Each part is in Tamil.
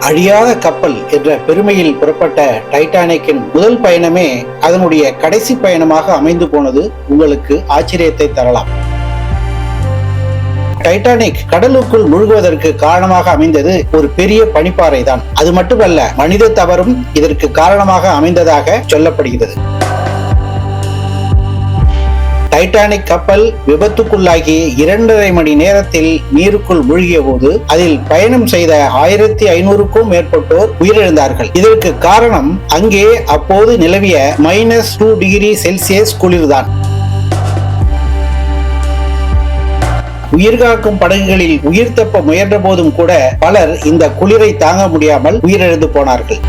அழியாத கப்பல் என்ற பெருமையில் புறப்பட்ட டைட்டானிக்கின் முதல் பயணமே அதனுடைய கடைசி பயணமாக அமைந்து போனது உங்களுக்கு ஆச்சரியத்தை தரலாம். டைட்டானிக் கடலுக்குள் முழுகுவதற்கு காரணமாக அமைந்தது ஒரு பெரிய பனிப்பாறை தான் அது மட்டுமல்ல மனித தவறும் இதற்கு காரணமாக அமைந்ததாக சொல்லப்படுகிறது. டைட்டானிக் கப்பல் விபத்துக்குள்ளாகி இரண்டரை மணி நேரத்தில் நீருக்குள் மூழ்கிய போது அதில் பயணம் செய்த ஆயிரத்தி ஐநூறுக்கும் மேற்பட்டோர் உயிரிழந்தார்கள். இதற்கு காரணம் அங்கே அப்போது நிலவிய மைனஸ் டூ டிகிரி செல்சியஸ் குளிர்தான். உயிர்காக்கும் படகுகளில் உயிர் தப்ப முயன்ற போதும் கூட பலர் இந்த குளிரை தாங்க முடியாமல் உயிரிழந்து போனார்கள்.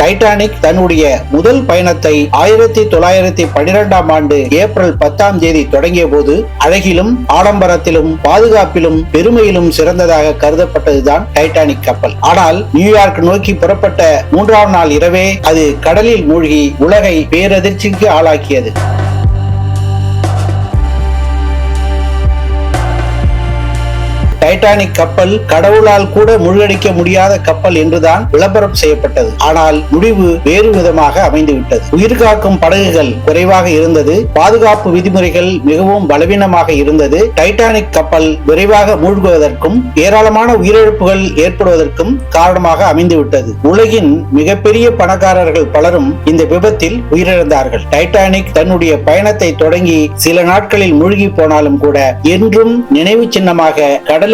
டைட்டானிக் தன்னுடைய முதல் பயணத்தை ஆயிரத்தி தொள்ளாயிரத்தி பனிரெண்டாம் ஆண்டு ஏப்ரல் பத்தாம் தேதி தொடங்கிய போது அழகிலும் ஆடம்பரத்திலும் பாதுகாப்பிலும் பெருமையிலும் சிறந்ததாக கருதப்பட்டதுதான் டைட்டானிக் கப்பல். ஆனால் நியூயார்க் நோக்கி புறப்பட்ட மூன்றாம் நாள் இரவே அது கடலில் மூழ்கி உலகை பேரதிர்ச்சிக்கு ஆளாக்கியது. டைட்டானிக் கப்பல் கடவுளால் கூட முழுகடிக்க முடியாத கப்பல் என்றுதான் விளம்பரம் செய்யப்பட்டது. ஆனால் முடிவு வேறு விதமாக அமைந்துவிட்டது. உயிர் காக்கும் படகுகள் குறைவாக இருந்தது. பாதுகாப்பு விதிமுறைகள் மிகவும் பலவீனமாக இருந்தது. டைட்டானிக் கப்பல் விரைவாக மூழ்குவதற்கும் ஏராளமான உயிரிழப்புகள் ஏற்படுவதற்கும் காரணமாக அமைந்துவிட்டது. உலகின் மிகப்பெரிய பணக்காரர்கள் பலரும் இந்த விபத்தில் உயிரிழந்தார்கள். டைட்டானிக் தன்னுடைய பயணத்தை தொடங்கி சில நாட்களில் மூழ்கி போனாலும் கூட என்றும் நினைவு சின்னமாக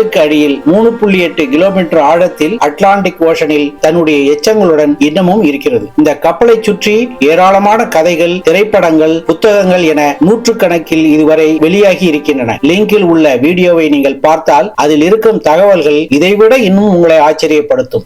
கடலுக்கு அடியில் மூணு புள்ளி எட்டு கிலோமீட்டர் ஆழத்தில் அட்லாண்டிக் ஓஷனில் தன்னுடைய எச்சங்களுடன் இன்னமும் இருக்கிறது. இந்த கப்பலை சுற்றி ஏராளமான கதைகள் திரைப்படங்கள் புத்தகங்கள் என நூற்றுக்கணக்கில் இதுவரை வெளியாகி இருக்கின்றன. லிங்கில் உள்ள வீடியோவை நீங்கள் பார்த்தால் அதில் இருக்கும் தகவல்கள் இதைவிட இன்னும் உங்களை ஆச்சரியப்படுத்தும்.